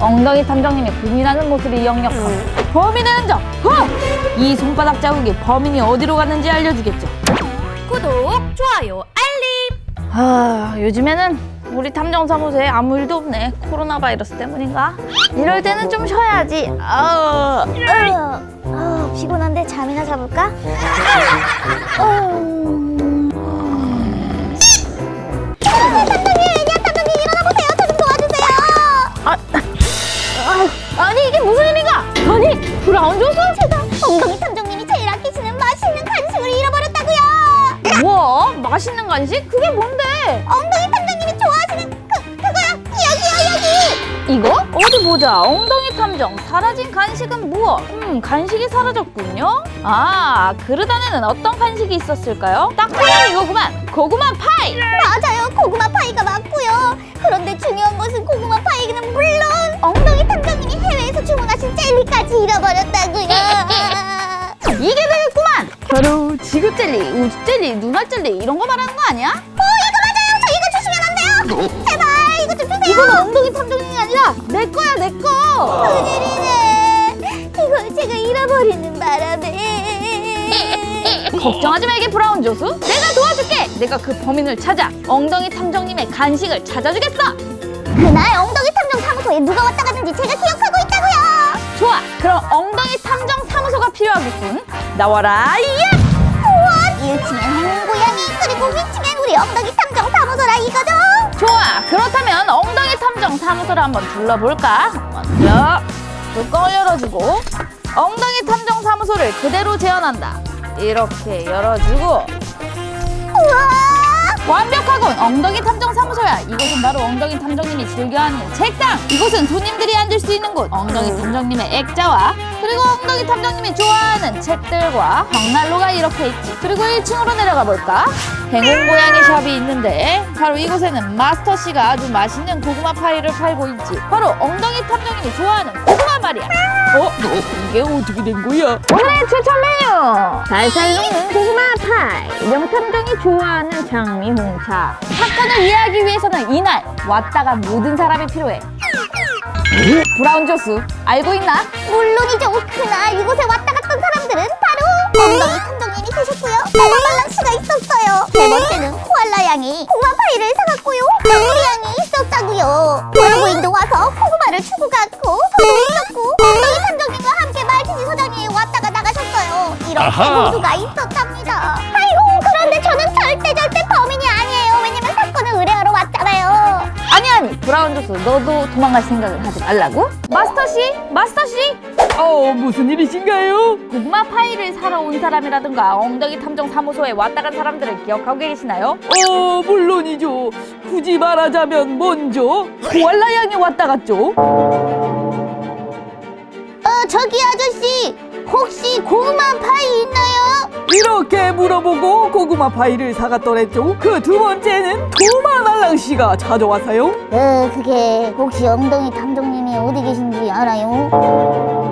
엉덩이 탐정님이 고민하는 모습이 역력함. 범인의 흔적. 어! 이 손바닥 자국이 범인이 어디로 갔는지 알려주겠죠. 구독, 좋아요, 알림. 아, 요즘에는 우리 탐정 사무소에 아무 일도 없네. 코로나 바이러스 때문인가? 이럴 때는 좀 쉬어야지. 아, 어, 어, 피곤한데 잠이나 자볼까? 어. 맛있는 간식? 그게 뭔데? 엉덩이 탐정님이 좋아하시는 그 그거야. 여기요 여기. 이거? 어디 보자. 엉덩이 탐정. 사라진 간식은 무엇? 음, 간식이 사라졌군요. 아, 그릇 안에는 어떤 간식이 있었을까요? 딱 보면 이거구만. 고구마 파이. 맞아요. 고구마 파이가 맞고요. 그런데 중요한 것은 고구마 파이는 물론 엉덩이 탐정님이 해외에서 주문하신 젤리까지 잃어버렸다고요. 이게 되겠구만. 바로 지구 젤리, 우주 젤리, 누나 젤리 이런 거 말하는 거 아니야? 어, 이거 맞아요. 저 이거 주시면 안 돼요. 제발 이거 좀 주세요. 이건 엉덩이 탐정이 아니라 내 거야, 내 거. 큰일이네. 이걸 제가 잃어버리는 바람에. 걱정하지 말게 브라운 조수. 내가 도와줄게. 내가 그 범인을 찾아 엉덩이 탐정님의 간식을 찾아주겠어. 그날 엉덩이 탐정 사무소에 누가 왔다 갔는지 제가 기억하고 있다고요. 좋아. 그럼 엉덩이 탐정 사무소가 필요하겠군. 나와라. 예! 우와, 1층엔 행운 고양이 그리고 위층엔 우리 엉덩이 탐정 사무소라 이거죠. 좋아. 그렇다면 엉덩이 탐정 사무소를 한번 둘러볼까? 먼저 뚜껑을 열어주고 엉덩이 탐정 사무소를 그대로 재현한다. 이렇게 열어주고. 완벽하군. 엉덩이 탐정 사무소야. 이곳은 바로 엉덩이 탐정님이 즐겨하는 책상 이곳은 손님들이 앉을 수 있는 곳. 엉덩이 탐정님의 액자와 그리고 엉덩이 탐정님이 좋아하는 책들과 벽난로가 이렇게 있지. 그리고 1층으로 내려가 볼까? 행운 고양이 샵이 있는데 바로 이곳에는 마스터 씨가 아주 맛있는 고구마 파이를 팔고 있지. 바로 엉덩이 탐정님이 좋아하는 고구마 말이야 어? 이게 어떻게 된 거야? 오늘의 추천 메뉴 살살 녹는 고구마 파이 명탐정이 좋아하는 장미 홍차 사건을 이해하기 위해서는 이날 왔다 간 모든 사람이 필요해 브라운 조수 알고 있나? 물론이죠. 그날 이곳에 왔다 갔던 사람들은 바로 엉덩이 탐정님이 계셨고요. 대박말랑 씨가 있었어요. 세 번째는 코알라 양이 고구마 파이를 사갔고요. 강우리 양이 있었다고요. 여러분도 와서 고구마를 주고 갔고 저도 있었고 엉덩이 탐정님과 함께 말티즈 소장이 왔다가 나가셨어요. 이렇게 아하. 모두가 있었답니다. 아이고 그런데 저는 절대 절대 범인이 아니에요. 왜냐면 사건을 의뢰하러 왔잖아요. 아니 아니 브라운 조수 너도 도망갈 생각을 하지 말라고? 마스터 씨 마스터 씨 어, 무슨 일이신가요? 고구마 파이를 사러 온 사람이라든가 엉덩이 탐정 사무소에 왔다 간 사람들을 기억하고 계시나요? 어, 물론이죠. 굳이 말하자면 먼저 코알라 양이 왔다 갔죠. 어 저기 아저씨 혹시 고구마 파이 있나요? 이렇게 물어보고 고구마 파이를 사갔더랬죠. 그 두 번째는 도마날랑 씨가 찾아와서요. 어, 그게 혹시 엉덩이 탐정님이 어디 계신지 알아요?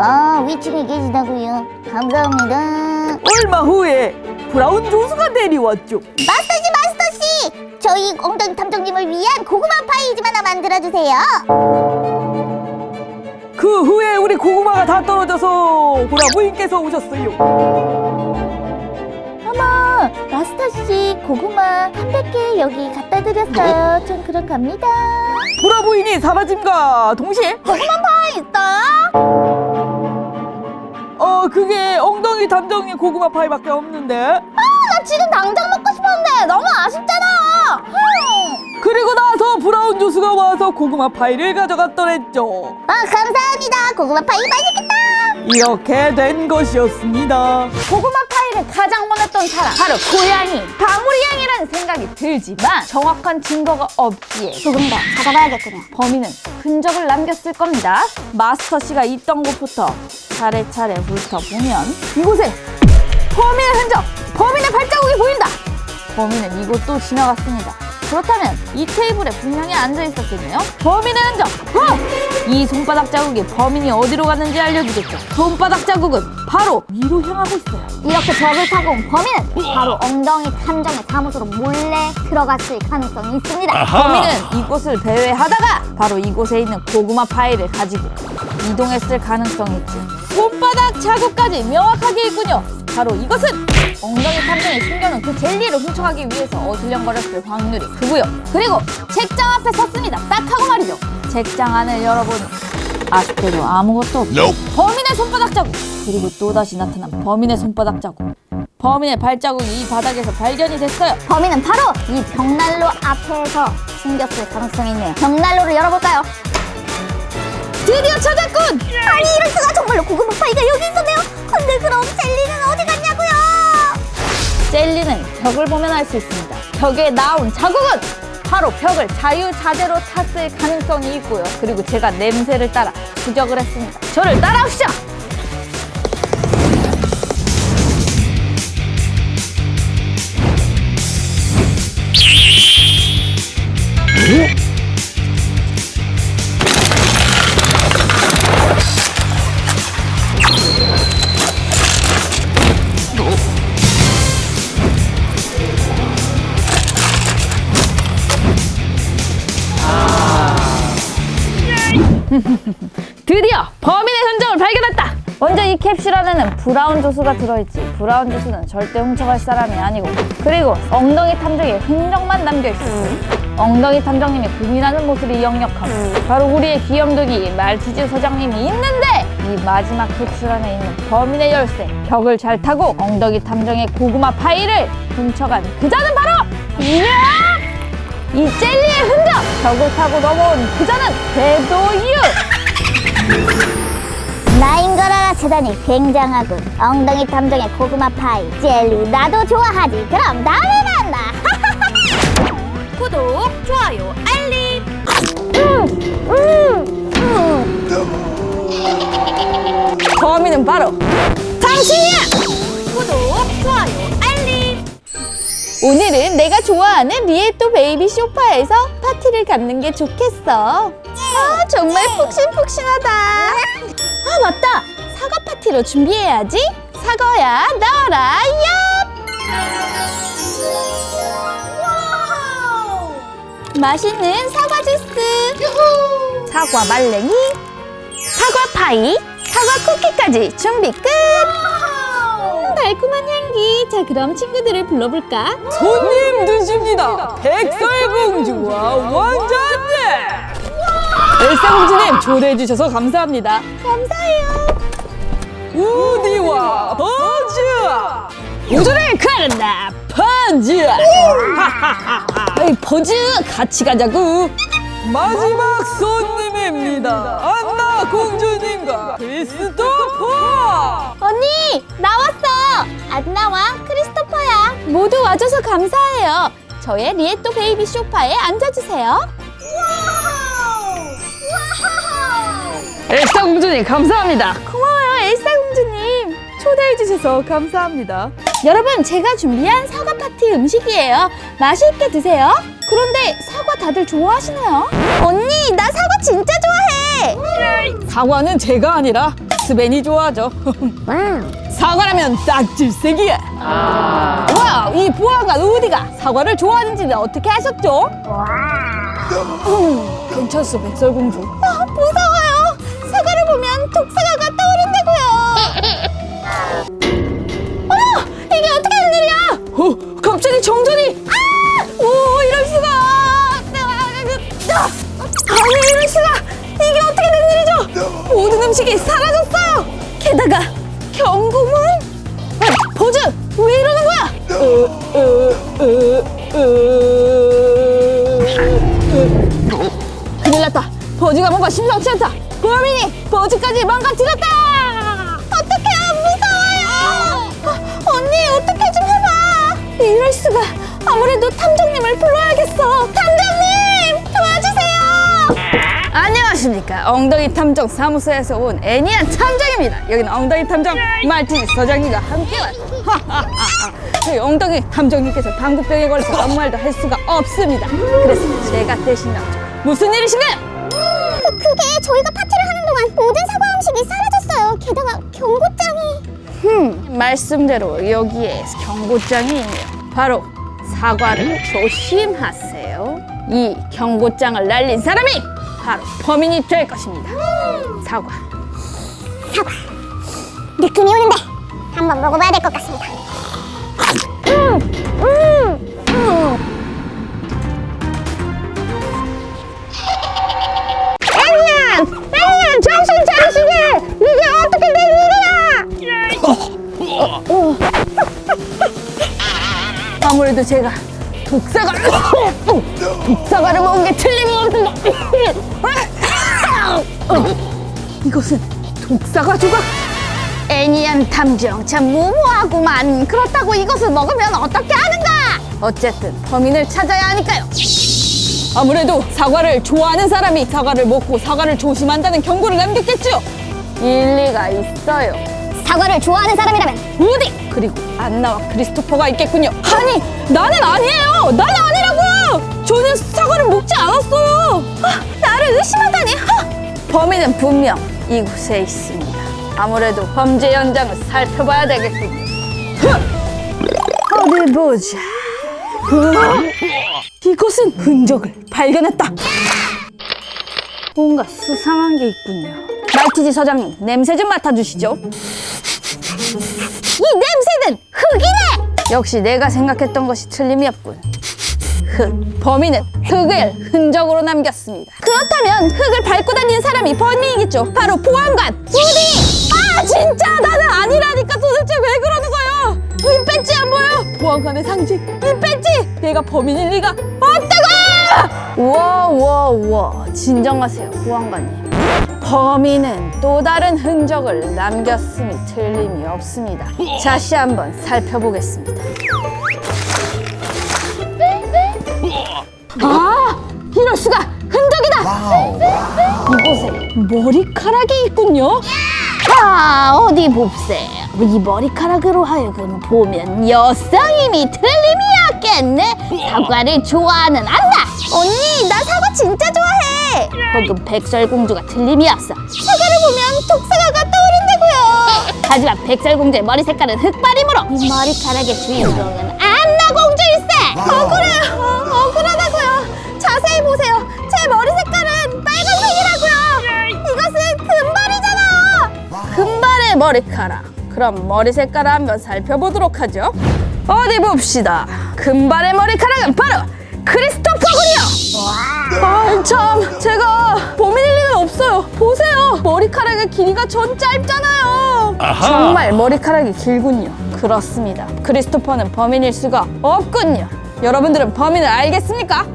아, 위층에 계시다고요. 감사합니다. 얼마 후에 브라운 조수가 내려왔죠. 마스터씨, 마스터씨! 저희 엉덩이 탐정님을 위한 고구마 파이 좀 하나 만들어주세요. 그 후에 우리 고구마가 다 떨어져서 보라 부인께서 오셨어요. 어머, 마스터씨 고구마 300개 여기 갖다 드렸어요. 전 그럼 갑니다. 보라 부인이 사라짐과 동시에 고구마 어 그게 엉덩이 담정이 고구마 파이밖에 없는데 나 지금 당장 먹고 싶었는데 너무 아쉽잖아. 흠. 그리고 나서 브라운 조수가 와서 고구마 파이를 가져갔더랬죠. 아, 감사합니다. 고구마 파이 맛있겠다. 이렇게 된 것이었습니다. 고구마 파 이를 가장 원했던 사람 바로 고양이 방울이 양이라는 생각이 들지만 정확한 증거가 없기에 조금 더 찾아봐야겠군요. 범인은 흔적을 남겼을 겁니다. 마스터 씨가 있던 곳부터 차례차례 훑어보면 이곳에 범인의 흔적, 범인의 발자국이 보인다. 범인은 이곳도 지나갔습니다. 그렇다면 이 테이블에 분명히 앉아 있었겠네요. 범인의 흔적, 어! 이 손바닥 자국이 범인이 어디로 갔는지 알려주겠죠. 손바닥 자국은 바로 위로 향하고 있어요. 이렇게 벽을 타고 온 범인은 바로 엉덩이 탐정의 사무소로 몰래 들어갔을 가능성이 있습니다. 범인은 이곳을 배회하다가 바로 이곳에 있는 고구마 파일을 가지고 이동했을 가능성이 있죠. 손바닥 자국까지 명확하게 있군요. 바로 이것은 엉덩이 탐정이 숨겨놓은 그 젤리를 훔쳐가기 위해서 어슬렁거렸을 확률이 크고요. 그리고 책장 앞에 섰습니다. 딱 하고 말이죠. 책장 안을 열어보니 아쉽게도 아무것도 없고 범인의 손바닥 자국 그리고 또다시 나타난 범인의 손바닥 자국 범인의 발자국이 이 바닥에서 발견이 됐어요. 범인은 바로 이 벽난로 앞에서 숨겼을 가능성이 있네요. 벽난로를 열어볼까요? 드디어 찾았군! 아니 이럴 수가 정말로 고구마 파이가 여기 있었네요. 근데 그럼 젤리는 어디 갔냐고요? 젤리는 벽을 보면 알 수 있습니다. 벽에 나온 자국은 바로 벽을 자유자재로 탔을 가능성이 있고요. 그리고 제가 냄새를 따라 추적을 했습니다. 저를 따라오시죠! 드디어 범인의 흔적을 발견했다! 먼저 이 캡슐 안에는 브라운 조수가 들어있지. 브라운 조수는 절대 훔쳐갈 사람이 아니고. 그리고 엉덩이 탐정의 흔적만 남겨있어. 엉덩이 탐정님이 고민하는 모습이 역력하고. 바로 우리의 귀염둥이 말티즈 서장님이 있는데 이 마지막 캡슐 안에 있는 범인의 열쇠. 벽을 잘 타고 엉덩이 탐정의 고구마 파이를 훔쳐간 그자는 바로 이야! 이 젤리의 흔적! 벽을 타고 넘어온 그자는 배도유! 나인거라라 재단이 굉장하군. 엉덩이 탐정의 고구마 파이 젤리 나도 좋아하지. 그럼 다음에 만나. 구독, 좋아요, 알림! 범인은 바로 당신이야! 구독, 좋아요, 알림! 오늘은 내가 좋아하는 리에또 베이비 소파에서 파티를 갖는 게 좋겠어. 아, 정말 푹신푹신하다. 아, 맞다! 사과 파티로 준비해야지. 사과야, 나와라, 얍! 맛있는 사과 주스. 사과 말랭이, 사과 파이, 사과 쿠키까지 준비 끝. 음, 달콤한 향기. 자, 그럼 친구들을 불러볼까? 손님 드십니다. 백설공주와 원장님. 엘사공주님 초대해 주셔서 감사합니다. 감사해요. 우디와 버즈. 우주를 가른다. 펀즈. 에이, 버즈 같이 가자고. 마지막 손님입니다. 안나 공주님과 크리스토 퍼. 언니, 나왔어. 안 나와 크리스토퍼야. 모두 와줘서 감사해요. 저의 리에또 베이비 소파에 앉아주세요. 엘사 공주님 감사합니다. 고마워요, 엘사 공주님. 초대해 주셔서 감사합니다. 여러분, 제가 준비한 사과 파티 음식이에요. 맛있게 드세요. 그런데 사과 다들 좋아하시나요? 언니, 나 사과 진짜. 사과는 제가 아니라 스벤이 좋아하죠. 사과라면 딱 질색이야. 뭐야, 이 보안관 우디가 사과를 좋아하는지는 어떻게 아셨죠? 음, 괜찮소, 백설공주. 아, 무서워 모든 음식이 사라졌어요. 게다가 경고문. 아, 버즈, 왜 이러는 거야? 큰일 났다. 버즈가 뭔가 심상치 않다. 범인이 버즈까지 망가뜨렸다. 어떡해요, 무서워요. 아, 언니, 어떻게 좀 해봐. 이럴 수가. 아무래도 탐정님을 불러야겠어. 탐 안녕하십니까. 엉덩이 탐정 사무소에서 온 애니안 탐정입니다. 여기는 엉덩이 탐정 말티즈 서장님과 함께 왔습니다. 저희 엉덩이 탐정님께서 당구병에 걸려서 아무 말도 할 수가 없습니다. 그래서 제가 대신 나왔죠. 무슨 일이신가요? 그, 그게 저희가 파티 모든 사과 음식이 사라졌어요. 게다가 경고장이. 흠, 말씀대로 여기에 경고장이 있네요. 바로 사과를 조심하세요. 이 경고장을 날린 사람이 바로 범인이 될 것입니다. 사과. 사과. 느낌이 오는데 한번 먹어봐야 될 것 같습니다. 음, 음, 음. 앵년! 앵년! 정신 차리시게! 이게 어떻게 된 일이야! 아무래도 제가 독사과를 독사과를 먹은 게 틀림없습니다. 이것은 독사과 조각. 애니안 탐정 참 무모하구만. 그렇다고 이것을 먹으면 어떻게 하는가? 어쨌든 범인을 찾아야 하니까요. 아무래도 사과를 좋아하는 사람이 사과를 먹고 사과를 조심한다는 경고를 남겼겠죠. 일리가 있어요. 사과를 좋아하는 사람이라면 우디 그리고 안나와 크리스토퍼가 있겠군요. 아니 나는 아니에요. 나는 아니라고요. 저는 사과를 먹지 않았어요. 아, 나를 의심하다니. 하! 범인은 분명 이곳에 있습니다. 아무래도 범죄 현장을 살펴봐야 되겠군요. 어디 보자. 이것은 흔적을 발견했다. 뭔가 수상한 게 있군요. 말티즈 서장님 냄새 좀 맡아주시죠. 이 냄새는 흙이네! 역시 내가 생각했던 것이 틀림이 없군. 흙. 범인은 흙을 흔적으로 남겼습니다. 그렇다면 흙을 밟고 다니는 사람이 범인이겠죠. 바로 보안관 우디. 아 진짜 나는 아니라니까 도대체 왜 그러는 거예요? 이 배지 안 보여? 보안관의 상징 이 배지. 내가 범인일 리가 없다고! 우와, 우와, 우와. 진정하세요, 보안관님. 범인은 또 다른 흔적을 남겼음이 틀림이 없습니다. 다시 한번 살펴보겠습니다. 아 이럴 수가 흔적이다. 이곳에 머리카락이 있군요. 아, 어디 봅세. 이 머리카락으로 하여금 보면 여성임이 틀림이 없겠네. 사과를 좋아하는 안나. 언니 나 사과 진짜 좋아해. 혹은 백설공주가 틀림이 없어. 사과를 보면 독사과가 떠오른다고요. 하지만 백설공주의 머리 색깔은 흑발이므로 이 머리카락의 주인공은 안나 공주일세. 억울해요. 어, 억울하다고요. 자세히 보세요. 제 머리 색깔은 빨간색이라고요. 이것은 금발이잖아. 금발의 머리카락. 그럼 머리 색깔을 한번 살펴보도록 하죠. 어디 봅시다. 금발의 머리카락은 바로 크리스토퍼군요. 아, 참, 제가 범인일 리는 없어요. 보세요. 머리카락의 길이가 전 짧잖아요. 정말 머리카락이 길군요. 그렇습니다. 크리스토퍼는 범인일 수가 없군요. 여러분들은 범인을 알겠습니까?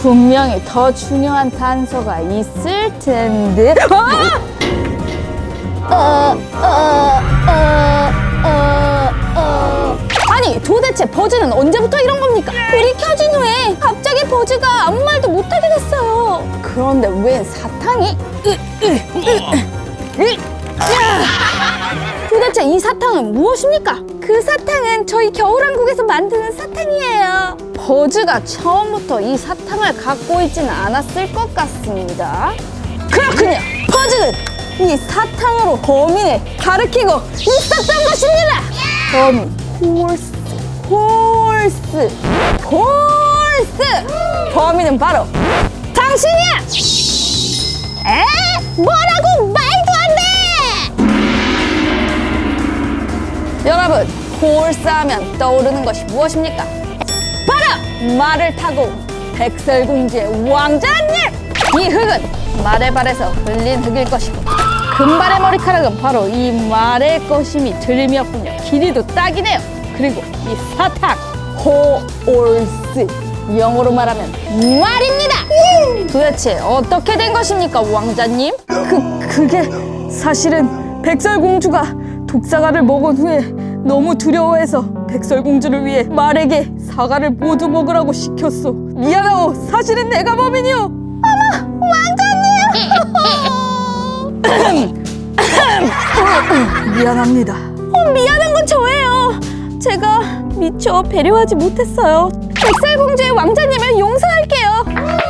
분명히 더 중요한 단서가 있을 텐데. 어, 어, 어, 어, 어. 아니, 도대체 버즈는 언제부터 이런 겁니까? 불이 켜진 후에 갑자기 버즈가 아무 말도 못하게 됐어요. 그런데 웬 사탕이? 도대체 이 사탕은 무엇입니까? 그 사탕은 저희 겨울왕국에서 만드는 사탕이에요. 버즈가 처음부터 이 사탕을 갖고 있지는 않았을 것 같습니다. 그렇군요. 버즈는 이 사탕으로 범인을 가리키고 있었던 것입니다. 범인 홀스. 홀스, 홀스. 범인은 바로 당신이야. 에? 뭐라고 말도 안 돼. 여러분 홀스 하면 떠오르는 것이 무엇입니까? 바로 말을 타고 온 백설공주의 왕자님. 이 흙은 말의 발에서 흘린 흙일 것이고 금발의 머리카락은 바로 이 말의 틀림이 없군요. 길이도 딱이네요. 그리고 이 사탕 호올스 영어로 말하면 말입니다. 도대체 어떻게 된 것입니까, 왕자님? 그 그게 사실은 백설공주가 독사과를 먹은 후에 너무 두려워해서 백설공주를 위해 말에게 사과를 모두 먹으라고 시켰어. 미안하오. 사실은 내가 범인이오. 미안합니다. 어, 미안한 건 저예요. 제가 미처 배려하지 못했어요. 백설공주의 왕자님을 용서할게요.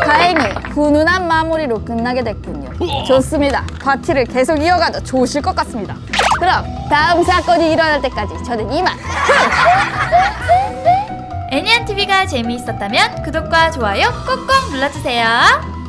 다행히 훈훈한 마무리로 끝나게 됐군요. 좋습니다. 파티를 계속 이어가도 좋으실 것 같습니다. 그럼 다음 사건이 일어날 때까지 저는 이만. 애니안 TV가 재미있었다면 구독과 좋아요 꼭꼭 눌러주세요.